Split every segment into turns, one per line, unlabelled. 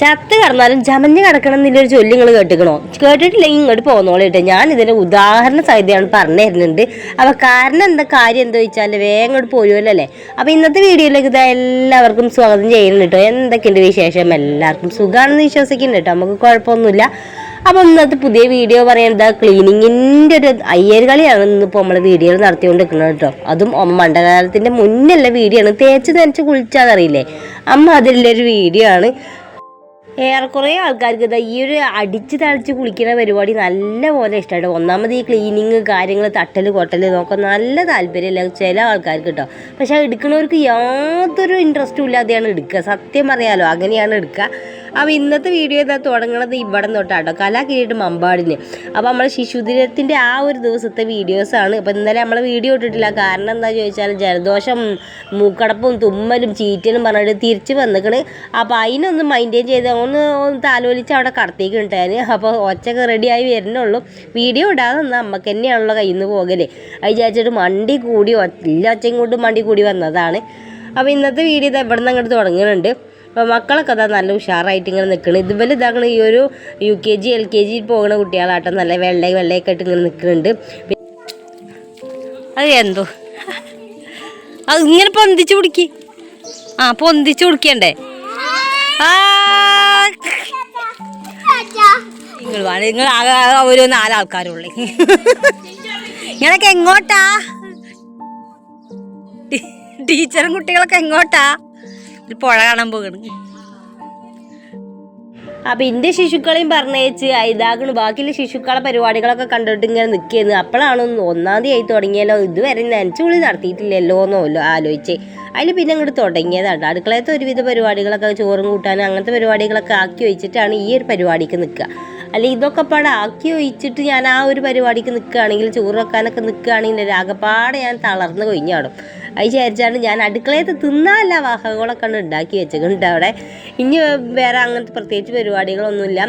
ചത്ത് കടന്നാലും ജമഞ്ഞ് എന്നുള്ളൊരു ചൊല്ലി നിങ്ങൾ കേട്ടിക്കണോ? കേട്ടിട്ടില്ലെങ്കിൽ ഇങ്ങോട്ട് പോന്നോളിട്ട് ഞാൻ ഇതിന് ഉദാഹരണ സഹിതയാണ് പറഞ്ഞു തരുന്നുണ്ട് അപ്പൊ കാരണം എന്താ? കാര്യം എന്താ വെച്ചാൽ വേഗം ഇങ്ങോട്ട് പോരുമല്ലോ അല്ലേ? അപ്പൊ ഇന്നത്തെ വീഡിയോയിലേക്ക് ഇതാ എല്ലാവർക്കും സ്വാഗതം ചെയ്യുന്നുണ്ട് കേട്ടോ. എന്തൊക്കെയുണ്ട് വിശേഷം? എല്ലാവർക്കും സുഖമാണെന്ന് വിശ്വസിക്കുന്നുണ്ട് കേട്ടോ. നമുക്ക് കുഴപ്പമൊന്നുമില്ല. അപ്പൊ ഇന്നത്തെ പുതിയ വീഡിയോ പറയുന്നത് ക്ലീനിങ്ങിന്റെ ഒരു അയ്യർ കളിയാണ് ഇന്നിപ്പോ വീഡിയോ വീഡിയോയിൽ നടത്തിക്കൊണ്ടിരിക്കുന്നത് കേട്ടോ. അതും മണ്ഡലകാലത്തിന്റെ മുന്നല്ല വീഡിയോ ആണ്. തേച്ച് തേച്ച് കുളിച്ചാൽ അറിയില്ലേ അമ്മ അതിലുള്ള ഒരു വീഡിയോ ആണ്. ഏറെക്കുറെ ആൾക്കാർക്ക് ഇതാ ഈ ഒരു അടിച്ച് തളിച്ച് കുളിക്കുന്ന പരിപാടി നല്ല പോലെ ഇഷ്ടമായിട്ട് ഒന്നാമത് ഈ ക്ലീനിങ് കാര്യങ്ങൾ തട്ടൽ കൊട്ടൽ നോക്കാൻ നല്ല താല്പര്യമില്ല ചില ആൾക്കാർക്ക് കേട്ടോ പക്ഷെ എടുക്കുന്നവർക്ക് യാതൊരു ഇൻട്രസ്റ്റും ഇല്ലാതെയാണ് എടുക്കുക. സത്യം പറയാലോ അങ്ങനെയാണ് എടുക്കുക. അപ്പോൾ ഇന്നത്തെ വീഡിയോ ഇതാ തുടങ്ങണത് ഇവിടെ തൊട്ടാട്ടോ. കലാകിരീടം അമ്പാടിന്. അപ്പോൾ നമ്മൾ ശിശുദിനത്തിന്റെ ആ ഒരു ദിവസത്തെ വീഡിയോസാണ് അപ്പോൾ ഇന്നലെ നമ്മൾ വീഡിയോ ഇട്ടിട്ടില്ല. കാരണം എന്താ ചോദിച്ചാൽ ജലദോഷം മൂക്കടപ്പും തുമ്മലും ചീറ്റലും പറഞ്ഞിട്ട് തിരിച്ച് വന്നിക്കണ്. അപ്പോൾ അതിനൊന്ന് മൈന്റെയിൻ ചെയ്ത് ഒന്ന് താലോലിച്ച് അവിടെ കടത്തേക്ക് ഇട്ടാൻ അപ്പോൾ ഒച്ചയൊക്കെ റെഡിയായി വരുന്നുള്ളൂ. വീഡിയോ ഇടാതെ നിന്ന് അമ്മയ്ക്ക് തന്നെയാണല്ലോ കയ്യിൽ നിന്ന് പോകൽ. അത് വിചാരിച്ചിട്ട് മണ്ടി കൂടി എല്ലാ ഒച്ചയും കൊണ്ട് മണ്ടി കൂടി വന്നതാണ്. അപ്പോൾ ഇന്നത്തെ വീഡിയോ ഇത് എവിടെ നിന്ന് അങ്ങോട്ട് തുടങ്ങുന്നുണ്ട് അപ്പോൾ മക്കളൊക്കെ അതാ നല്ല ഉഷാറായിട്ട് ഇങ്ങനെ നിൽക്കണം ഇതുപോലെ ഇതാക്കണ ഈ ഒരു U K G L K G പോകുന്ന കുട്ടികളാട്ടം നല്ല വെള്ള വെള്ളയൊക്കെ ആയിട്ട് ഇങ്ങനെ നിൽക്കുന്നുണ്ട് അത് എന്തോ? അത് ഇങ്ങനെ പൊന്തിച്ച് പിടിക്ക്. ആ പൊന്തിച്ച് പിടിക്കണ്ടേ? ആ. നിങ്ങൾ നിങ്ങൾ ഒരു നാലാൾക്കാരുള്ളേ നിങ്ങളൊക്കെ എങ്ങോട്ടാ? ടീച്ചറും കുട്ടികളൊക്കെ എങ്ങോട്ടാ? പുഴ കാണാൻ പോകണ് അപ്പൊ എന്റെ ശിശുക്കളെയും പറഞ്ഞേച്ച് ഇതാകണ് ബാക്കിയുള്ള ശിശുക്കളെ പരിപാടികളൊക്കെ കണ്ടിട്ട് ഇങ്ങനെ നിൽക്കുന്നത് അപ്പോഴാണ് ഒന്ന് തീയതി ആയി തുടങ്ങിയല്ലോ. ഇതുവരെ നനച്ചുള്ളി നടത്തിയിട്ടില്ലല്ലോ എന്നോ ആലോചിച്ച്. അതിൽ പിന്നെ അങ്ങോട്ട് തുടങ്ങിയതാണ്. അടുക്കളയത്തെ ഒരുവിധ പരിപാടികളൊക്കെ ചോറും കൂട്ടാനും അങ്ങനത്തെ പരിപാടികളൊക്കെ ആക്കി വെച്ചിട്ടാണ് ഈ ഒരു പരിപാടിക്ക് നിൽക്കുക അല്ല ഇതൊക്കെ പാടെ ആക്കി വെച്ചിട്ട് ഞാൻ ആ ഒരു പരിപാടിക്ക് നിൽക്കുകയാണെങ്കിൽ ചോറ് വെക്കാനൊക്കെ നിൽക്കുകയാണെങ്കിൽ ആകെപ്പാടെ ഞാൻ തളർന്നു കൊഴിഞ്ഞാടും അത് വിചാരിച്ചാണ് ഞാൻ അടുക്കളയത്ത് തിന്നാല്ല ഉണ്ട് ഉണ്ടാക്കി വെച്ചിട്ടുണ്ട് അവിടെ. ഇനി വേറെ അങ്ങനത്തെ പ്രത്യേകിച്ച് പരിപാടികളൊന്നുമില്ല.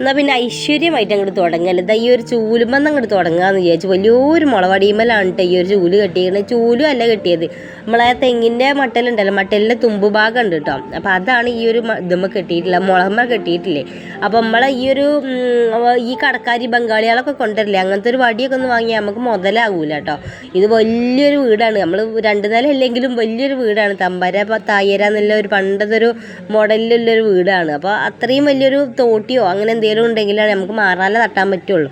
എന്നാൽ പിന്നെ ഐശ്വര്യമായിട്ട് അങ്ങോട്ട് തുടങ്ങല്ലേ ദാ ഈ ഒരു ചൂലുമെന്ന് അങ്ങോട്ട് തുടങ്ങാന്ന് വിചാരിച്ചു വലിയൊരു മുളവടിയുമലാണ് കേട്ടോ ഈ ഒരു ചൂൽ കെട്ടിയിരിക്കുന്നത് ചൂലും അല്ല കെട്ടിയത്. നമ്മളെ തെങ്ങിന്റെ മട്ടലുണ്ടല്ലോ മട്ടലിന്റെ തുമ്പ് ഭാഗം ഉണ്ട് കേട്ടോ അപ്പോൾ അതാണ് ഈ ഒരു ഇതുമ്മ കെട്ടിയിട്ടില്ല മുളമ്മ കെട്ടിയിട്ടില്ലേ. അപ്പോൾ നമ്മളെ ഈ ഒരു ഈ കടക്കാരി ബംഗാളികളൊക്കെ കൊണ്ടുവരില്ലേ അങ്ങനത്തെ ഒരു വടിയൊക്കെ ഒന്ന് വാങ്ങിയാൽ നമുക്ക് മുതലാകൂല കേട്ടോ ഇത് വലിയൊരു വീടാണ്. നമ്മൾ രണ്ട് നില അല്ലെങ്കിലും വലിയൊരു വീടാണ്. തമ്പര തായര എന്നുള്ള ഒരു പണ്ടത്തെ ഒരു മോഡലിലുള്ളൊരു വീടാണ്. അപ്പോൾ അത്രയും വലിയൊരു തോട്ടിയോ അങ്ങനെ എന്തെങ്കിലും ഉണ്ടെങ്കിലാണ് നമുക്ക് മാറാല തട്ടാൻ പറ്റുള്ളൂ.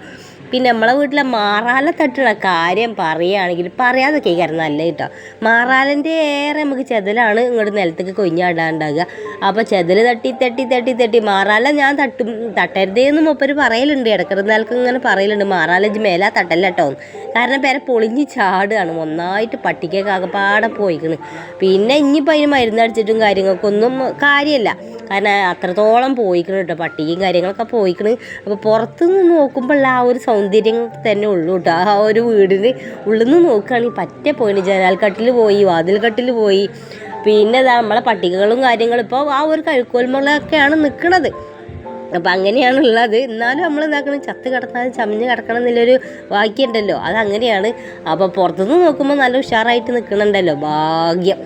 പിന്നെ നമ്മളെ വീട്ടിലെ മാറാല തട്ടുള്ള കാര്യം പറയുകയാണെങ്കിൽ പറയാതെ കേൾക്കാറ് നല്ല കേട്ടോ. മാറാലിന്റെ ഏറെ നമുക്ക് ചെതലാണ് ഇങ്ങോട്ട് നിലത്തേക്ക് കൊഞ്ഞാടാണ്ടാകുക അപ്പോൾ ചെതൽ തട്ടി തട്ടി തട്ടി തട്ടി. മാറാല ഞാൻ തട്ടും തട്ടരുതേ എന്ന് മൂപ്പര് പറയലുണ്ട്. ഇടക്കിടന്നാൾക്ക് ഇങ്ങനെ പറയലുണ്ട്. മാറാല മേലാ തട്ടല്ല കേട്ടോ കാരണം പേരെ പൊളിഞ്ഞ് ചാടുകയാണ്. ഒന്നായിട്ട് പട്ടിക്കൊക്കെ ആകെപ്പാടെ പോയിക്കണ്. പിന്നെ ഇനിയിപ്പോൾ അതിന് മരുന്നടിച്ചിട്ടും കാര്യങ്ങൾക്കൊന്നും കാര്യമല്ല കാരണം അത്രത്തോളം പോയിക്കണ് കേട്ടോ പട്ടിയും കാര്യങ്ങളൊക്കെ പോയിക്കണ്. അപ്പോൾ പുറത്തുനിന്ന് നോക്കുമ്പോൾ ആ ഒരു സൗന്ദര്യം തന്നെ ഉള്ളൂ കേട്ടോ ആ ഒരു വീടിന് ഉള്ളിൽ നിന്ന് നോക്കുകയാണെങ്കിൽ പറ്റേ പോയിന് ജനാൽക്കട്ടിൽ പോയി വാതിൽക്കട്ടിൽ പോയി. പിന്നെ ഇതാ നമ്മളെ പട്ടികകളും കാര്യങ്ങളും ഇപ്പോൾ ആ ഒരു കഴുക്കോൽമുളൊക്കെയാണ് നിൽക്കുന്നത് അപ്പം അങ്ങനെയാണുള്ളത്. എന്നാലും നമ്മൾ എന്താക്കണം? ചത്ത് കിടത്താതെ ചമഞ്ഞ് കിടക്കണം എന്നുള്ളൊരു വാക്യമുണ്ടല്ലോ അതങ്ങനെയാണ്. അപ്പോൾ പുറത്തുനിന്ന് നോക്കുമ്പോൾ നല്ല ഉഷാറായിട്ട് നിൽക്കണുണ്ടല്ലോ ഭാഗ്യം.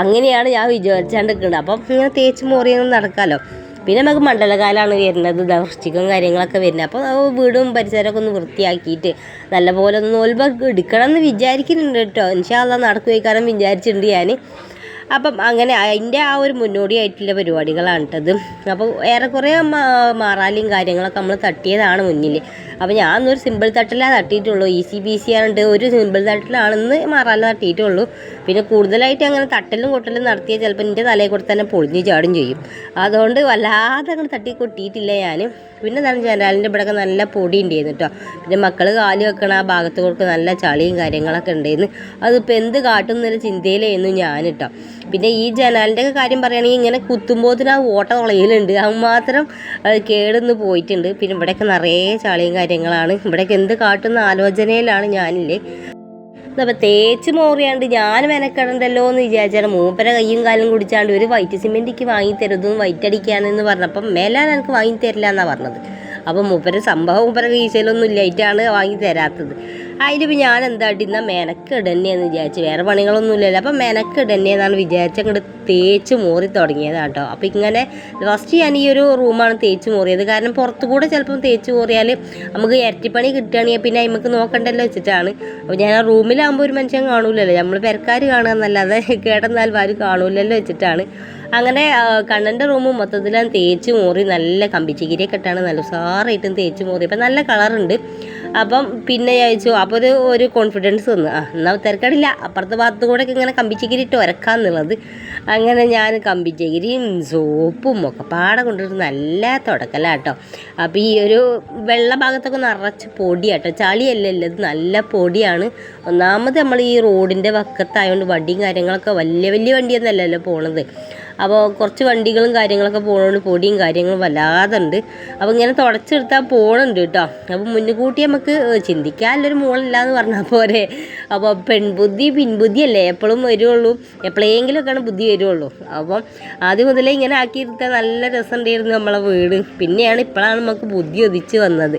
അങ്ങനെയാണ് ഞാൻ വിചാരിച്ചാണ്ട് നിൽക്കുന്നത് അപ്പം ഇങ്ങനെ തേച്ച് മോറിയൊന്നും നടക്കാമല്ലോ. പിന്നെ നമുക്ക് മണ്ഡലകാലമാണ് വരുന്നത് വൃശ്ചികം കാര്യങ്ങളൊക്കെ വരുന്നത്. അപ്പോൾ വീടും പരിസരമൊക്കെ ഒന്ന് വൃത്തിയാക്കിയിട്ട് നല്ലപോലെ ഒന്ന് നോൽബ എടുക്കണം എന്ന് വിചാരിക്കുന്നുണ്ട് കേട്ടോ. ഇൻഷാല്ല നടക്കുവയ്ക്കാരം വിചാരിച്ചിട്ടുണ്ട് ഞാൻ അപ്പം അങ്ങനെ അതിന്റെ ആ ഒരു മുന്നോടിയായിട്ടുള്ള പരിപാടികളാണ് കേട്ടത്. അപ്പോൾ ഏറെക്കുറെ മാറാലിയും കാര്യങ്ങളൊക്കെ നമ്മൾ തട്ടിയതാണ് മുന്നിൽ. അപ്പോൾ ഞാൻ സിമ്പിൾ തട്ടിലേ തട്ടിയിട്ടുള്ളൂ. ഈസി ബി സി ആണ്ട് ഒരു സിമ്പിൾ തട്ടിലാണെന്ന് മാറാല തട്ടിയിട്ടുള്ളൂ. പിന്നെ കൂടുതലായിട്ട് അങ്ങനെ തട്ടലും കൊട്ടലും നടത്തിയാൽ ചിലപ്പോൾ എന്റെ തലയിൽ കൂടെ തന്നെ പൊളിഞ്ഞ് ചാടും ചെയ്യും. അതുകൊണ്ട് വല്ലാതെ അങ്ങനെ തട്ടി കൊട്ടിയിട്ടില്ല ഞാൻ പിന്നെ എന്താണ് ജനാലിന്റെ ഇവിടെയൊക്കെ നല്ല പൊടി ഉണ്ടായിരുന്നു കേട്ടോ പിന്നെ മക്കൾ കാലി വെക്കണ ആ ഭാഗത്ത് കൊടുക്കുക നല്ല ചളിയും കാര്യങ്ങളൊക്കെ ഉണ്ടായിരുന്നു അതിപ്പോൾ എന്ത് കാട്ടും എന്നൊരു ചിന്തയിലായിരുന്നു ഞാൻ കേട്ടോ പിന്നെ ഈ ജനാലിന്റെ ഒക്കെ കാര്യം പറയുകയാണെങ്കിൽ ഇങ്ങനെ കുത്തുമ്പോത്തിന് ആ ഓട്ട തുളയിലുണ്ട് അത് മാത്രം കേടുന്ന് പോയിട്ടുണ്ട്. പിന്നെ ഇവിടെയൊക്കെ നിറയെ ചളിയും കാര്യങ്ങളാണ്. ഇവിടെയൊക്കെ എന്ത് കാട്ടുന്ന ആലോചനയിലാണ് ഞാനില്ലേ. അപ്പോൾ തേച്ച് മോറിയാണ്ട് ഞാൻ മെനക്കെടണ്ടല്ലോ എന്ന് വിചാരിച്ചാണ്. മൂപ്പര കയ്യും കാലും കുടിച്ചാണ്ട് ഒരു വൈറ്റ് സിമെന്റിക്ക് വാങ്ങി തരുന്നതും വൈറ്റ് അടിക്കാനെന്ന് പറഞ്ഞപ്പം മേലാൻ എനിക്ക് വാങ്ങി തരില്ല എന്നാണ് പറഞ്ഞത്. അപ്പം മൂപ്പര സംഭവം മൂപ്പര കീശയിലൊന്നും ഇല്ലായിട്ടാണ് വാങ്ങി തരാത്തത്. അതിലിപ്പോൾ ഞാൻ എന്താട്ടി ഇടുന്ന മെനക്ക് ഇടന്നെയെന്ന് വിചാരിച്ചു. വേറെ പണികളൊന്നും ഇല്ലല്ലോ അപ്പം മെനക്കിടന്നെയെന്നാണ് വിചാരിച്ച് അങ്ങോട്ട് തേച്ച് മോറി തുടങ്ങിയത് കേട്ടോ അപ്പോൾ ഇങ്ങനെ ഫസ്റ്റ് ഞാൻ ഈ ഒരു റൂമാണ് തേച്ച് മോറിയത്. കാരണം പുറത്തു കൂടെ ചിലപ്പം തേച്ച് മോറിയാൽ നമുക്ക് ഇരട്ടിപ്പണി കിട്ടുകയാണെങ്കിൽ പിന്നെ നമുക്ക് നോക്കണ്ടല്ലോ വെച്ചിട്ടാണ്. അപ്പോൾ ഞാൻ ആ റൂമിലാകുമ്പോൾ ഒരു മനുഷ്യൻ കാണൂലല്ലോ. നമ്മൾ പെരക്കാർ കാണുക എന്നല്ലാതെ കേട്ടെന്നാൽ ആരും കാണൂലല്ലോ വെച്ചിട്ടാണ്. അങ്ങനെ കണ്ണന്റെ റൂം മൊത്തത്തിൽ തേച്ച് മോറി നല്ല കമ്പിച്ചിരിയൊക്കെ ഇട്ടാണ് നല്ല സാറായിട്ടും തേച്ച് മോറി. അപ്പം നല്ല കളറുണ്ട്. അപ്പം പിന്നെ ചോദിച്ചു അപ്പോൾ ഒരു ഒരു കോൺഫിഡൻസ് വന്നു. ആ എന്നാൽ തിരക്കടില്ല. അപ്പുറത്തെ ഭാഗത്ത് കൂടെ ഇങ്ങനെ കമ്പിച്ചകിരി ഇട്ട് ഉരക്കാന്നുള്ളത് അങ്ങനെ ഞാൻ കമ്പിച്ചകിരിയും സോപ്പും ഒക്കെ പാടെ കൊണ്ടിട്ട് നല്ല തുടക്കലാട്ടോ അപ്പോൾ ഈ ഒരു വെള്ള ഭാഗത്തൊക്കെ നിറച്ച് പൊടിയാട്ടോ ചളിയല്ലല്ലോ ഇത് നല്ല പൊടിയാണ്. ഒന്നാമത് നമ്മൾ ഈ റോഡിന്റെ വക്കത്തായതുകൊണ്ട് വണ്ടിയും കാര്യങ്ങളൊക്കെ വലിയ വലിയ വണ്ടിയൊന്നും അല്ലല്ലോ പോണത്. അപ്പോൾ കുറച്ച് വണ്ടികളും കാര്യങ്ങളൊക്കെ പോകുന്നതുകൊണ്ട് പൊടിയും കാര്യങ്ങളും വല്ലാതെ ഉണ്ട് അപ്പോൾ ഇങ്ങനെ തുടച്ചെടുത്താൽ പോകണുണ്ട് കേട്ടോ. അപ്പോൾ മുന്നുകൂട്ടി നമുക്ക് ചിന്തിക്കാനുള്ളൊരു മോളില്ല എന്ന് പറഞ്ഞാൽ പോരെ. അപ്പോൾ പെൺബുദ്ധി പിൻബുദ്ധിയല്ലേ എപ്പോഴും വരുള്ളൂ. എപ്പോഴെങ്കിലുമൊക്കെയാണ് ബുദ്ധി വരുള്ളൂ. അപ്പം ആദ്യം മുതലേ ഇങ്ങനെ ആക്കിയിരുത്താൻ നല്ല രസം ഉണ്ടായിരുന്നു നമ്മളെ വീട്. പിന്നെയാണ് ഇപ്പോഴാണ് നമുക്ക് ബുദ്ധി ഒതിച്ച് വന്നത്.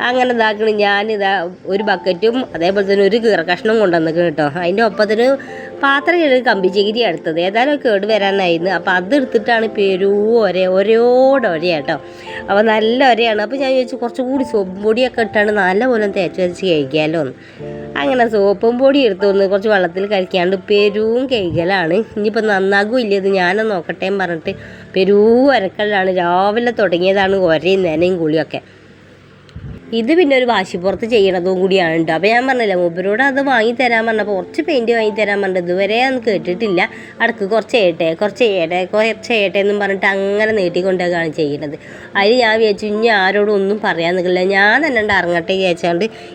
അങ്ങനെ ഇതാക്കണ്. ഞാനിതാ ഒരു ബക്കറ്റും അതേപോലെ തന്നെ ഒരു കീറ കഷ്ണം കൊണ്ടുവന്നിക്കണം കേട്ടോ. അതിന്റെ ഒപ്പത്തിന് പാത്രം കഴുകി കമ്പിച്ചകിരി എടുത്തത് ഏതായാലും കേട് വരാനായിരുന്നു. അപ്പോൾ അതെടുത്തിട്ടാണ് പേരൂ ഒരേ ഒരയോടെ ഒരേ കേട്ടോ അപ്പോൾ നല്ല ഒരയാണ്. അപ്പോൾ ഞാൻ ചോദിച്ചു കുറച്ചുകൂടി സോപ്പും പൊടിയൊക്കെ ഇട്ടാണ് നല്ലപോലെ തേച്ച് വെച്ച് കഴിക്കാമല്ലോ അങ്ങനെ സോപ്പും പൊടി എടുത്തൊന്ന് കുറച്ച് വെള്ളത്തിൽ കഴിക്കാണ്ട് പെരുവും കൈകലാണ് ഇനിയിപ്പോൾ നന്നാകും ഇല്ല ഇത് ഞാനൊന്ന് നോക്കട്ടെ പറഞ്ഞിട്ട് പെരൂ ഒരക്കലാണ് രാവിലെ തുടങ്ങിയതാണ് ഒരേ നനയും കുളിയൊക്കെ. ഇത് പിന്നെ ഒരു വാശിപ്പുറത്ത് ചെയ്യണതും കൂടിയാണ് കേട്ടോ അപ്പോൾ ഞാൻ പറഞ്ഞില്ല മൂപ്പരോട് അത് വാങ്ങി തരാൻ പറഞ്ഞപ്പോൾ കുറച്ച് പെയിന്റ് വാങ്ങി തരാൻ പറഞ്ഞത് ഇതുവരെ അന്ന് കേട്ടിട്ടില്ല. അടക്ക് കുറച്ച് ചെയ്യട്ടെ കുറച്ച് ചെയ്യട്ടെ കുറച്ച് ചെയ്യട്ടെ എന്നും പറഞ്ഞിട്ട് അങ്ങനെ നീട്ടിക്കൊണ്ടൊക്കെയാണ് ചെയ്യുന്നത്. അതിൽ ഞാൻ വിചാരിച്ചു ഇനി ആരോടും ഒന്നും പറയാൻ നിൽക്കില്ല. ഞാൻ തന്നെ ഉണ്ട് ഇറങ്ങട്ടെ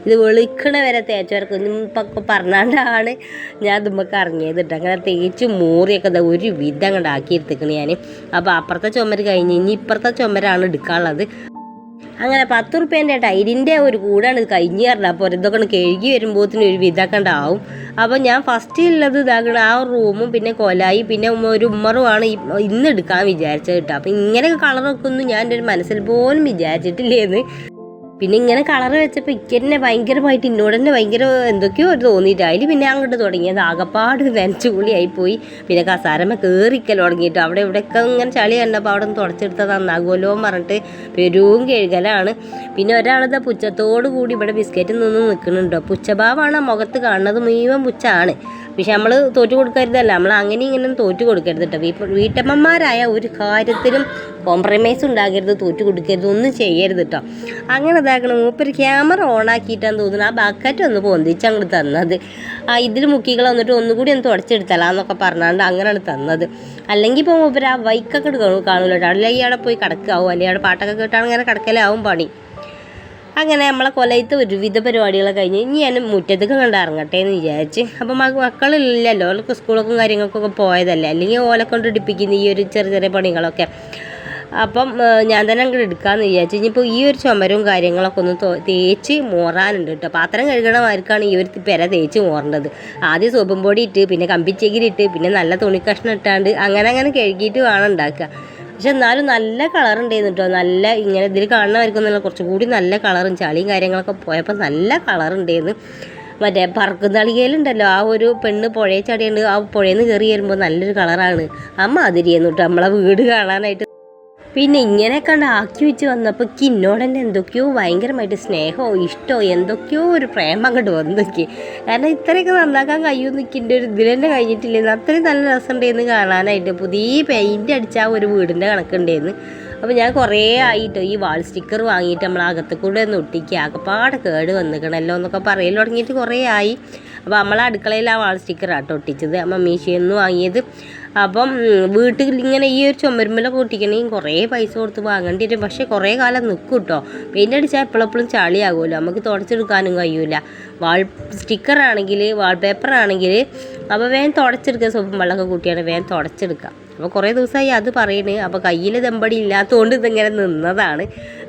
ഇത് വെളുക്കണ വരെ തേച്ചവർക്ക് ഇപ്പൊ പറഞ്ഞാണ്ടാണ് ഞാൻ ഇതുമ്മക്ക് ഇറങ്ങിയത് കേട്ടോ അങ്ങനെ തേച്ച് മൂറിയൊക്കെ ഒരു വിധം അങ്ങോട്ട് ആക്കിയെടുത്തിക്കണ് ഞാൻ അപ്പോൾ അപ്പുറത്തെ ചുമര് കഴിഞ്ഞ് ഇനി ഇപ്പുറത്തെ ചുമരാണ് എടുക്കാനുള്ളത്. അങ്ങനെ പത്ത് റുപ്യേന്റെ ടൈലിന്റെ ഒരു കൂടാണ് ഇത് കഴിഞ്ഞ് കയറണം അപ്പോൾ ഇതൊക്കെ കഴുകി വരുമ്പോഴത്തേനും ഒരു വിധാക്കണ്ടാവും അപ്പോൾ ഞാൻ ഫസ്റ്റ് ഉള്ളത് ഇതാക്കണം ആ റൂമും പിന്നെ കൊലായി പിന്നെ ഒരു ഉമ്മറുമാണ് ഇന്ന് എടുക്കാൻ വിചാരിച്ചത് കേട്ടോ. അപ്പോൾ ഇങ്ങനെയൊക്കെ കളറൊക്കെ ഒന്നും ഞാൻ എന്റെ ഒരു മനസ്സിൽ പോലും വിചാരിച്ചിട്ടില്ലേന്ന്. പിന്നെ ഇങ്ങനെ കളർ വെച്ചപ്പോൾ ഇക്കന്നെ ഭയങ്കരമായിട്ട് എന്നോട് തന്നെ ഭയങ്കര എന്തൊക്കെയോ ഒരു തോന്നിയിട്ട് അതിൽ പിന്നെ അങ്ങോട്ട് തുടങ്ങിയത് ആകപ്പാട് നനച്ചു കൂളിയായി പോയി. പിന്നെ കസാരമ്മ കയറിക്കൽ തുടങ്ങിയിട്ട് അവിടെ ഇവിടെയൊക്കെ ഇങ്ങനെ ചളി കണ്ടപ്പോൾ അവിടെ നിന്ന് തുടച്ചെടുത്തത് നന്നാകുമല്ലോ എന്ന് പറഞ്ഞിട്ട് പെരുവും കഴുകലാണ്. പിന്നെ ഒരാളിതാ പുച്ഛത്തോടു കൂടി ഇവിടെ ബിസ്ക്കറ്റ് നിന്ന് നിൽക്കുന്നുണ്ടോ പുച്ഛഭാവമാണ് ആ മുഖത്ത് കാണുന്നത് മുഴുവൻ പുച്ചാണ് പക്ഷെ നമ്മൾ തോറ്റു കൊടുക്കരുതല്ല. നമ്മൾ അങ്ങനെ ഇങ്ങനെ തോറ്റു കൊടുക്കരുത് കേട്ടോ. വീട്ടമ്മമാരായ ഒരു കാര്യത്തിലും കോംപ്രമൈസ് ഉണ്ടാകരുത് തോറ്റു കൊടുക്കരുത് ഒന്നും ചെയ്യരുത് കേട്ടോ അങ്ങനെ ഇതാക്കണം മൂപ്പര് ക്യാമറ ഓൺ ആക്കിയിട്ടാന്ന് തോന്നുന്നു. ആ ബക്കറ്റ് ഒന്ന് പൊന്തിച്ച് അങ്ങോട്ട് തന്നത്. ആ ഇതിൽ മുക്കികൾ വന്നിട്ട് ഒന്നുകൂടി ഒന്ന് തുടച്ചെടുത്തലാന്നൊക്കെ പറഞ്ഞാണ്ട് അങ്ങനെയാണ് തന്നത്. അല്ലെങ്കിൽ ഇപ്പോൾ മൂപ്പര് ആ ബൈക്കൊക്കെ കാണൂല അല്ലെങ്കിൽ അവിടെ പോയി കിടക്കാവും അല്ലെങ്കിൽ അവിടെ പാട്ടൊക്കെ കേട്ടാണ് ഇങ്ങനെ കിടക്കലാവും പണി. അങ്ങനെ നമ്മളെ കൊലയത്ത് ഒരുവിധ പരിപാടികളൊക്കെ കഴിഞ്ഞ് ഇനി ഞാൻ മുറ്റത്തേക്ക് കണ്ട് ഇറങ്ങട്ടെ എന്ന് വിചാരിച്ച്. അപ്പം മക മക്കളില്ലല്ലോ അവർക്ക് സ്കൂളൊക്കെ കാര്യങ്ങൾക്കൊക്കെ പോയതല്ലേ? അല്ലെങ്കിൽ ഓലെ കൊണ്ട് ഇടിപ്പിക്കുന്ന ഈ ഒരു ചെറിയ ചെറിയ പണികളൊക്കെ. അപ്പം ഞാൻ തന്നെ അങ്ങോട്ട് എടുക്കാമെന്ന് വിചാരിച്ചു. ഇനിയിപ്പോൾ ഈ ഒരു ചുമരും കാര്യങ്ങളൊക്കെ ഒന്ന് തേച്ച് മോറാനുണ്ട് കേട്ടോ പാത്രം കഴുകണമാർക്കാണ് ഈ ഒരു പെര തേച്ച് മോറേണ്ടത്. ആദ്യം സോപ്പും പൊടി ഇട്ട് പിന്നെ കമ്പിച്ചകിരി ഇട്ട് പിന്നെ നല്ല തുണി കഷ്ണം ഇട്ടാണ്ട് അങ്ങനെ അങ്ങനെ കഴുകിയിട്ട് വേണം ഉണ്ടാക്കുക. പക്ഷെ എന്നാലും നല്ല കളർ ഉണ്ടായിരുന്നു കേട്ടോ നല്ല ഇങ്ങനെ ഇതിൽ കാണുന്നവർക്കൊന്നും കുറച്ചും കൂടി നല്ല കളറും ചളിയും കാര്യങ്ങളൊക്കെ പോയപ്പോൾ നല്ല കളർ ഉണ്ടായിരുന്നു മറ്റേ പറക്കുന്നളികയിലുണ്ടല്ലോ ആ ഒരു പെണ്ണ് പുഴയെ ചടിയുണ്ട് ആ പുഴയിൽ നിന്ന് കയറി വരുമ്പോൾ നല്ലൊരു കളറാണ്. അമ്മ അതിരിയെന്നു കേട്ടോ നമ്മളെ വീട് കാണാനായിട്ട്. പിന്നെ ഇങ്ങനെ കണ്ട് ആക്കി വെച്ച് വന്നപ്പോൾ കിന്നോട് തന്നെ എന്തൊക്കെയോ ഭയങ്കരമായിട്ട് സ്നേഹമോ ഇഷ്ടമോ എന്തൊക്കെയോ ഒരു പ്രേമം അങ്ങോട്ട് വന്നൊക്കെ കാരണം ഇത്രയൊക്കെ നന്നാക്കാൻ കഴിയുമെന്ന് എനിക്കിന്റെ ഒരു ഇതിൽ തന്നെ കഴിഞ്ഞിട്ടില്ലായിരുന്നു അത്രയും നല്ല രസമുണ്ടായിരുന്നു കാണാനായിട്ട് പുതിയ പെയിന്റ് അടിച്ച ഒരു വീടിന്റെ കണക്കുണ്ടായിരുന്നു അപ്പോൾ ഞാൻ കുറേ ആയിട്ടോ ഈ വാൾ സ്റ്റിക്കർ വാങ്ങിയിട്ട് നമ്മൾ അകത്ത് കൂടെ ഒന്ന് ഒട്ടിക്കുക ആകപ്പാടെ കേട് വന്നിക്കണല്ലോ എന്നൊക്കെ പറയൽ തുടങ്ങിയിട്ട് കുറേ ആയി. അപ്പോൾ നമ്മൾ അടുക്കളയിൽ ആ വാൾ സ്റ്റിക്കർ ആട്ടോ ഒട്ടിച്ചത്. അമ്മ മീശയിൽ നിന്ന് വാങ്ങിയത്. അപ്പം വീട്ടിൽ ഇങ്ങനെ ഈ ഒരു ചുമരുമ്മലൊക്കെ ഒട്ടിക്കണമെങ്കിൽ കുറേ പൈസ കൊടുത്ത് വാങ്ങേണ്ടി വരും. പക്ഷേ കുറേ കാലം നിൽക്കും കേട്ടോ പെയിന്റ് അടിച്ചാൽ എപ്പോഴെപ്പോഴും ചളിയാകുമല്ലോ. നമുക്ക് തുടച്ചെടുക്കാനും കഴിയൂല. വാൾ സ്റ്റിക്കർ ആണെങ്കിൽ വാൾ പേപ്പർ ആണെങ്കിൽ അപ്പോൾ വേഗം തുടച്ചെടുക്കുക. സോപ്പും വെള്ളമൊക്കെ കൂട്ടിയാണ് വേഗം തുടച്ചെടുക്കുക. അപ്പോൾ കുറേ ദിവസമായി അത് പറയണ്. അപ്പോൾ കയ്യിൽ ദമ്പടി ഇല്ലാത്തതുകൊണ്ട് ഇതിങ്ങനെ നിന്നതാണ്.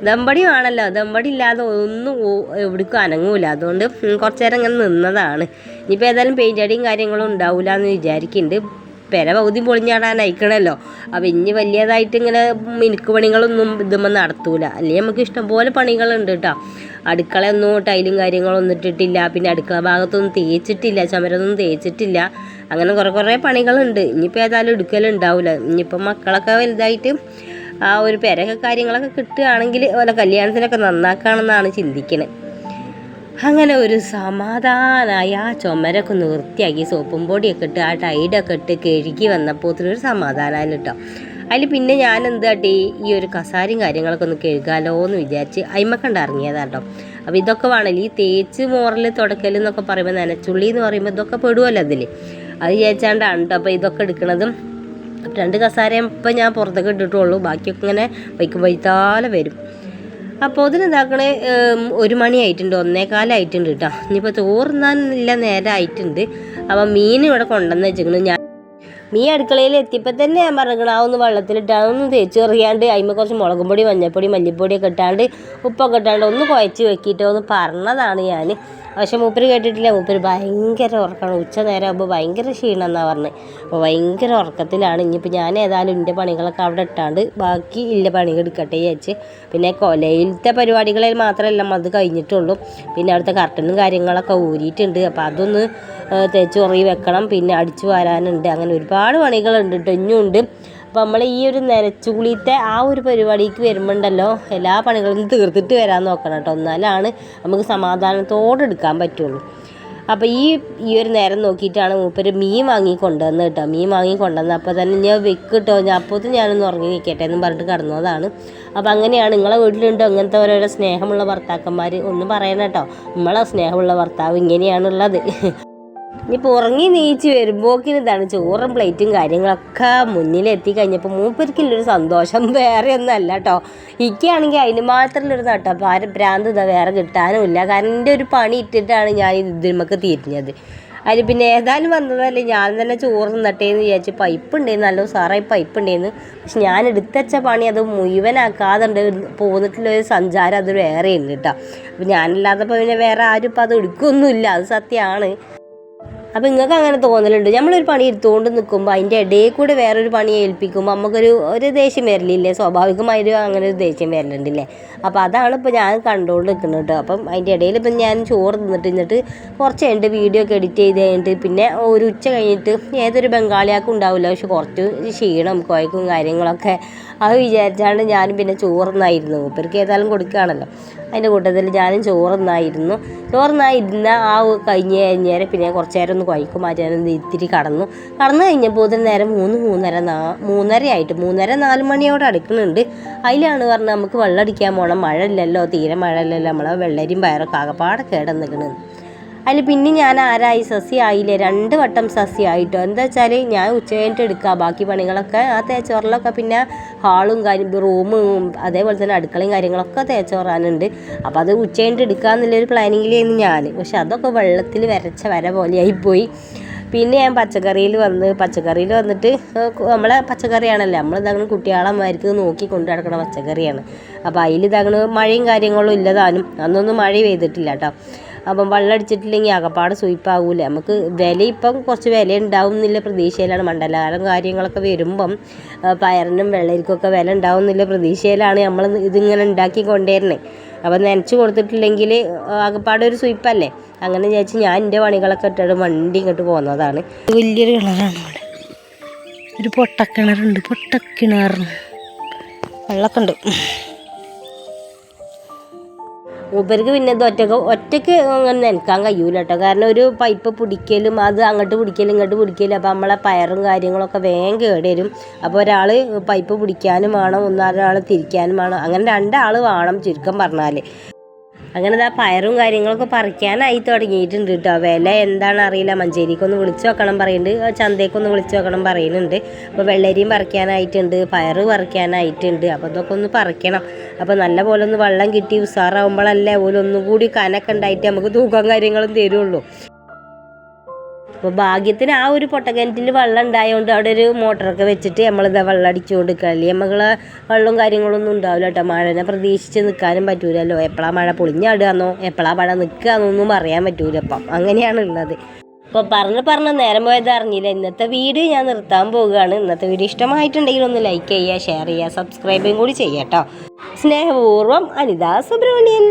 ദമ്പടി ആണല്ലോ ദമ്പടി ഇല്ലാതെ ഒന്നും എവിടേക്കും അനങ്ങൂല. അതുകൊണ്ട് കുറച്ച് നേരം ഇങ്ങനെ നിന്നതാണ്. ഇനിയിപ്പോൾ ഏതായാലും പെയിന്റ് അടിയും കാര്യങ്ങളും ഉണ്ടാവില്ല എന്ന് വിചാരിക്കുന്നുണ്ട്. പെര പകുതി പൊളിഞ്ഞാടാൻ അയക്കണമല്ലോ അപ്പം ഇനി വലിയതായിട്ട് ഇങ്ങനെ മിനുക്ക് പണികളൊന്നും ഇതുമ്പോൾ നടത്തൂല. അല്ലെങ്കിൽ നമുക്ക് ഇഷ്ടംപോലെ പണികളുണ്ട് കേട്ടോ അടുക്കളയൊന്നും ടൈലും കാര്യങ്ങളൊന്നും ഇട്ടിട്ടില്ല. പിന്നെ അടുക്കള ഭാഗത്തൊന്നും തേച്ചിട്ടില്ല. ചമരൊന്നും തേച്ചിട്ടില്ല. അങ്ങനെ കുറേ കുറേ പണികളുണ്ട്. ഇനിയിപ്പോൾ ഏതായാലും എടുക്കലുണ്ടാവില്ല ഇനിയിപ്പോൾ മക്കളൊക്കെ വലുതായിട്ട് ആ ഒരു പെരൊക്കെ കാര്യങ്ങളൊക്കെ കിട്ടുകയാണെങ്കിൽ ഓരോ കല്യാണത്തിനൊക്കെ നന്നാക്കാണെന്നാണ് ചിന്തിക്കണത് അങ്ങനെ ഒരു സമാധാനമായി ആ ചുമരൊക്കെ നിർത്തിയാക്കി സോപ്പും പൊടിയൊക്കെ ഇട്ട് ആ ടൈഡൊക്കെ ഇട്ട് കഴുകി വന്നപ്പോൾ ഒരു സമാധാനമായി കേട്ടോ അതിൽ പിന്നെ ഞാൻ എന്താട്ടി ഈ ഒരു കസാരയും കാര്യങ്ങളൊക്കെ ഒന്ന് കഴുകാലോ എന്ന് വിചാരിച്ച് അയിമക്കണ്ട് ഇറങ്ങിയതാട്ടോ അപ്പോൾ ഇതൊക്കെ വേണമല്ലോ ഈ തേച്ച് മോറൽ തുടക്കൽ എന്നൊക്കെ പറയുമ്പോൾ നനച്ചുള്ളി എന്ന് പറയുമ്പോൾ ഇതൊക്കെ പെടുമല്ലോ അതിൽ അത് വിചാരിച്ചാണ്ടാണ് കേട്ടോ അപ്പോൾ ഇതൊക്കെ എടുക്കണതും രണ്ട് കസാരയും ഇപ്പം ഞാൻ പുറത്തൊക്കെ ഇട്ടിട്ടുള്ളൂ. ബാക്കിയൊക്കെ ഇങ്ങനെ വൈക്കും വൈത്താലെ വരും. അപ്പോൾ അതിനെന്താക്കണേ ഒരു മണിയായിട്ടുണ്ട് ഒന്നേകാലായിട്ടുണ്ട് കേട്ടോ. ഇനിയിപ്പോൾ ചോറുന്നാനില്ല നേരം ആയിട്ടുണ്ട് അപ്പം മീൻ ഇവിടെ കൊണ്ടുവന്ന് വെച്ചിരിക്കുന്നു. ഞാൻ മീൻ അടുക്കളയിൽ എത്തിയപ്പോൾ തന്നെ ഞാൻ പറഞ്ഞിരിക്കണം ആ ഒന്ന് വെള്ളത്തിലിട്ട് അതൊന്ന് തേച്ച് എറിയാണ്ട് അതിമ കുറച്ച് മുളകും പൊടി മഞ്ഞൾപ്പൊടി മല്ലിപ്പൊടിയൊക്കെ ഇട്ടാണ്ട് ഉപ്പൊക്കെ ഇട്ടാണ്ട് ഒന്ന് കുഴച്ച് വെക്കിയിട്ട് എന്ന് പറഞ്ഞതാണ് ഞാൻ പക്ഷെ മൂപ്പര് കേട്ടിട്ടില്ല. മൂപ്പര് ഭയങ്കര ഉറക്കമാണ് ഉച്ച നേരം ആകുമ്പോൾ ഭയങ്കര ക്ഷീണം എന്നാണ് പറഞ്ഞത് അപ്പോൾ ഭയങ്കര ഉറക്കത്തിലാണ്. ഇനിയിപ്പോൾ ഞാൻ ഏതായാലും എന്റെ പണികളൊക്കെ അവിടെ ഇട്ടാണ്ട് ബാക്കി ഇല്ല പണികൾ എടുക്കട്ടെ വിചാരിച്ച്. പിന്നെ കൊലയിലത്തെ പരിപാടികളിൽ മാത്രമല്ല അത് കഴിഞ്ഞിട്ടുള്ളൂ. പിന്നെ അവിടുത്തെ കർട്ടനും കാര്യങ്ങളൊക്കെ ഊരിയിട്ടുണ്ട്. അപ്പോൾ അതൊന്ന് തേച്ച് ഉറങ്ങി വെക്കണം. പിന്നെ അടിച്ചു വാരാനുണ്ട്. അങ്ങനെ ഒരുപാട് പണികളുണ്ട് കേട്ടോ ഇനിയുണ്ട്. അപ്പോൾ നമ്മൾ ഈ ഒരു നനച്ചുകുളിത്തെ ആ ഒരു പരിപാടിക്ക് വരുമ്പോണ്ടല്ലോ എല്ലാ പണികളും തീർത്തിട്ട് വരാൻ നോക്കണം കേട്ടോ. എന്നാലാണ് നമുക്ക് സമാധാനത്തോടെ എടുക്കാൻ പറ്റുള്ളൂ. അപ്പോൾ ഈ ഈ ഒരു നേരം നോക്കിയിട്ടാണ് മൂപ്പര് മീൻ വാങ്ങി കൊണ്ടുവന്നത് കേട്ടോ. മീൻ വാങ്ങി കൊണ്ടുവന്നത് അപ്പോൾ തന്നെ ഞാൻ വെക്ക് കേട്ടോ ഞാൻ അപ്പോഴത്തെ ഞാനൊന്ന് ഉറങ്ങി നിൽക്കട്ടെ എന്ന് പറഞ്ഞിട്ട് കടന്നതാണ് അപ്പോൾ അങ്ങനെയാണ് നിങ്ങളെ വീട്ടിലുണ്ടോ? അങ്ങനത്തെ ഓരോരോ സ്നേഹമുള്ള ഭർത്താക്കന്മാർ ഒന്നും പറയണം കേട്ടോ. നമ്മളെ സ്നേഹമുള്ള ഭർത്താവ് ഇങ്ങനെയാണുള്ളത്. ഇനിയിപ്പോൾ ഉറങ്ങി നീച്ച് വരുമ്പോക്കിന് ഇതാണ് ചോറും പ്ലേറ്റും കാര്യങ്ങളൊക്കെ മുന്നിലെത്തി കഴിഞ്ഞപ്പോൾ മൂപ്പരിക്കുള്ളൊരു സന്തോഷം. വേറെ ഒന്നും അല്ല കേട്ടോ ഇക്കാണെങ്കിൽ അതിന് മാത്രമുള്ളൊരു നട്ടപ്പാര ഭ്രാന്ത് ഇതാ വേറെ കിട്ടാനുമില്ല കാരണം എന്റെ ഒരു പണി ഇട്ടിട്ടാണ് ഞാൻ ഇതിമൊക്കെ തിരിഞ്ഞത്. അതിൽ പിന്നെ ഏതായാലും വന്നതല്ലേ. ഞാൻ തന്നെ ചോറ് നട്ടേന്ന് വിചാരിച്ച് പൈപ്പ് ഉണ്ടായിരുന്നു നല്ല സാറായി പൈപ്പ് ഉണ്ടായിരുന്നു പക്ഷെ ഞാൻ എടുത്തച്ച പണി അത് മുഴുവനാക്കാതെ ഉണ്ട് പോന്നിട്ടുള്ളൊരു സഞ്ചാരം അത് വേറെ ഉണ്ട് കേട്ടോ അപ്പം ഞാനില്ലാത്തപ്പോൾ പിന്നെ വേറെ ആരും ഇപ്പം അത് എടുക്കൊന്നുമില്ല. അത് സത്യമാണ് അപ്പം നിങ്ങൾക്ക് അങ്ങനെ തോന്നലുണ്ട്. നമ്മളൊരു പണി എടുത്തുകൊണ്ട് നിൽക്കുമ്പോൾ അതിന്റെ ഇടയിൽ കൂടെ വേറൊരു പണി ഏൽപ്പിക്കുമ്പോൾ നമുക്കൊരു ഒരു ദേഷ്യം വരലില്ലേ? സ്വാഭാവികമായൊരു അങ്ങനെ ഒരു ദേഷ്യം വരലുണ്ടല്ലേ? അപ്പോൾ അതാണ് ഇപ്പോൾ ഞാൻ കണ്ടുകൊണ്ട് നിൽക്കുന്നത് കേട്ടോ. അപ്പം അതിന്റെ ഇടയിൽ ഇപ്പം ഞാൻ ചോറ് തിന്നിട്ട് ഇന്നിട്ട് കുറച്ച് കഴിഞ്ഞിട്ട് വീഡിയോ ഒക്കെ എഡിറ്റ് ചെയ്ത് കഴിഞ്ഞിട്ട് പിന്നെ ഒരു ഉച്ച കഴിഞ്ഞിട്ട് ഏതൊരു ബംഗാളിയാക്കും ഉണ്ടാവില്ല. പക്ഷെ കുറച്ച് ക്ഷീണം കുഴക്കും കാര്യങ്ങളൊക്കെ. അത് വിചാരിച്ചാണ്ട് ഞാനും പിന്നെ ചോറുന്നായിരുന്നു മൂപ്പർക്ക് ഏതായാലും കൊടുക്കുകയാണല്ലോ അതിന്റെ കൂട്ടത്തിൽ ഞാനും ചോറുന്നായിരുന്നു. ചോറുന്നായിരുന്ന ആ കഴിഞ്ഞ് കഴിഞ്ഞേരം പിന്നെ കുറച്ച് നേരം ഒന്ന് കുഴക്കും. മാറ്റാനൊന്ന് ഇത്തിരി കടന്നു. കടന്നു കഴിഞ്ഞപ്പോൾ ഇതിന് നേരം മൂന്ന് മൂന്നര നാ മൂന്നര ആയിട്ട് മൂന്നര നാല് മണിയോടെ അടുക്കുന്നുണ്ട് അതിലാണ് പറഞ്ഞാൽ നമുക്ക് വെള്ളം അടിക്കാൻ പോകണം മഴ ഇല്ലല്ലോ തീരെ മഴ ഇല്ലല്ലോ നമ്മളെ വെള്ളരിയും പയറൊക്കെ ആകെപ്പാടെ കേടന്ന് നിൽക്കുന്നത് അതിൽ പിന്നെ ഞാൻ ആരായി സസ്യ ആയില്ലേ? രണ്ട് വട്ടം സസ്യ ആയിട്ടോ. എന്താ വെച്ചാൽ ഞാൻ ഉച്ച കഴിഞ്ഞിട്ട് എടുക്കുക ബാക്കി പണികളൊക്കെ ആ തേച്ചോറിലൊക്കെ പിന്നെ ഹാളും കാര്യം റൂമും അതേപോലെ തന്നെ അടുക്കളയും കാര്യങ്ങളൊക്കെ തേച്ചോറാനുണ്ട്. അപ്പോൾ അത് ഉച്ച കഴിഞ്ഞിട്ട് എടുക്കുക എന്നുള്ളൊരു പ്ലാനിങ്ങിലായിരുന്നു ഞാൻ പക്ഷെ അതൊക്കെ വെള്ളത്തിൽ വരച്ച വര പോലെയായിപ്പോയി പിന്നെ ഞാൻ പച്ചക്കറിയിൽ വന്ന് പച്ചക്കറിയിൽ വന്നിട്ട് നമ്മളെ പച്ചക്കറിയാണല്ലോ. നമ്മൾ ഇതങ്ങനെ കുട്ടികളമാർക്ക് നോക്കി കൊണ്ടു നടക്കണ പച്ചക്കറിയാണ്. അപ്പോൾ അതിൽ ഇതങ്ങനെ മഴയും കാര്യങ്ങളും ഇല്ലതാനും. അന്നൊന്നും മഴ പെയ്തിട്ടില്ല കേട്ടോ അപ്പം വെള്ളം അടിച്ചിട്ടില്ലെങ്കിൽ അകപ്പാട് സ്വീപ്പാകൂല നമുക്ക് വില ഇപ്പം കുറച്ച് വില ഉണ്ടാവും എന്നുള്ള പ്രതീക്ഷയിലാണ്. മണ്ഡലകാലം കാര്യങ്ങളൊക്കെ വരുമ്പം പയറിനും വെള്ളരിക്കൊക്കെ വില ഉണ്ടാവും എന്നുള്ള പ്രതീക്ഷയിലാണ് നമ്മൾ ഇതിങ്ങനെ ഉണ്ടാക്കി കൊണ്ടുവരുന്നത് അപ്പം നനച്ച് കൊടുത്തിട്ടില്ലെങ്കിൽ അകപ്പാട് ഒരു സുയിപ്പല്ലേ അങ്ങനെ വിചാരിച്ച് ഞാൻ എന്റെ പണികളൊക്കെ ഇട്ടിട്ട് വണ്ടി ഇങ്ങോട്ട് പോകുന്നതാണ് വലിയൊരു കിണറാണ് ഇവിടെ. ഒരു പൊട്ടക്കിണറുണ്ട്. പൊട്ടക്കിണർ. വെള്ളമൊക്കെ ഉണ്ട്. മൂപ്പർക്ക് പിന്നെ ഇത് ഒറ്റയ്ക്ക് ഒറ്റയ്ക്ക് അങ്ങനെ നനക്കാൻ കഴിയൂല കേട്ടോ. കാരണം ഒരു പൈപ്പ് പിടിക്കലും അത് അങ്ങോട്ട് പിടിക്കലും ഇങ്ങോട്ട് പിടിക്കലും അപ്പോൾ നമ്മളെ പയറും കാര്യങ്ങളൊക്കെ വേഗം കേടുവരും അപ്പോൾ ഒരാൾ പൈപ്പ് പിടിക്കാനും വേണം ഒന്നാറൊരാൾ തിരിക്കാനും വേണം. അങ്ങനെ രണ്ടാൾ വേണം ചുരുക്കം പറഞ്ഞാൽ അങ്ങനെ ഇതാ പയറും കാര്യങ്ങളൊക്കെ പറിക്കാനായി തുടങ്ങിയിട്ടുണ്ട് കേട്ടോ വില എന്താണ് അറിയില്ല. മഞ്ചേരിക്കൊന്ന് വിളിച്ചു വെക്കണം പറയുന്നുണ്ട് ചന്തയ്ക്കൊന്ന് വിളിച്ചു വെക്കണം പറയുന്നുണ്ട്. അപ്പോൾ വെള്ളരിയും പറിക്കാനായിട്ടുണ്ട് പയറ് പറിക്കാനായിട്ടുണ്ട്. അപ്പോൾ ഇതൊക്കെ ഒന്ന് പറിക്കണം. അപ്പോൾ നല്ല പോലെ ഒന്ന് വെള്ളം കിട്ടി ഉസാറാവുമ്പോഴല്ലേ ഓൽ ഒന്നും കൂടി കനൊക്കെ ഉണ്ടായിട്ട് നമുക്ക് തൂക്കം കാര്യങ്ങളും തരുള്ളൂ. അപ്പോൾ ഭാഗ്യത്തിന് ആ ഒരു പൊട്ടക്കിണറ്റിൽ വെള്ളം ഉണ്ടായതുകൊണ്ട് അവിടെ ഒരു മോട്ടറൊക്കെ വെച്ചിട്ട് നമ്മളിതാ വെള്ളം അടിച്ചു കൊടുക്കുക അല്ലെങ്കിൽ നമ്മളെ വെള്ളവും കാര്യങ്ങളൊന്നും ഉണ്ടാവില്ല കേട്ടോ. മഴനെ പ്രതീക്ഷിച്ച് നിൽക്കാനും പറ്റൂലല്ലോ. എപ്പോഴാ മഴ പൊളിഞ്ഞാടുകയെന്നോ? എപ്പോഴാ മഴ നിൽക്കുകയെന്നൊന്നും പറയാൻ പറ്റൂല അപ്പം അങ്ങനെയാണ് ഉള്ളത് അപ്പോൾ പറഞ്ഞ് പറഞ്ഞ നേരം പോയത് അറിഞ്ഞില്ല. ഇന്നത്തെ വീഡിയോ ഞാൻ നിർത്താൻ പോവുകയാണ്. ഇന്നത്തെ വീഡിയോ ഇഷ്ടമായിട്ടുണ്ടെങ്കിൽ ഒന്ന് ലൈക്ക് ചെയ്യുക ഷെയർ ചെയ്യുക സബ്സ്ക്രൈബും കൂടി ചെയ്യാം കേട്ടോ. സ്നേഹപൂർവം അനിത സുബ്രഹ്മണ്യൻ.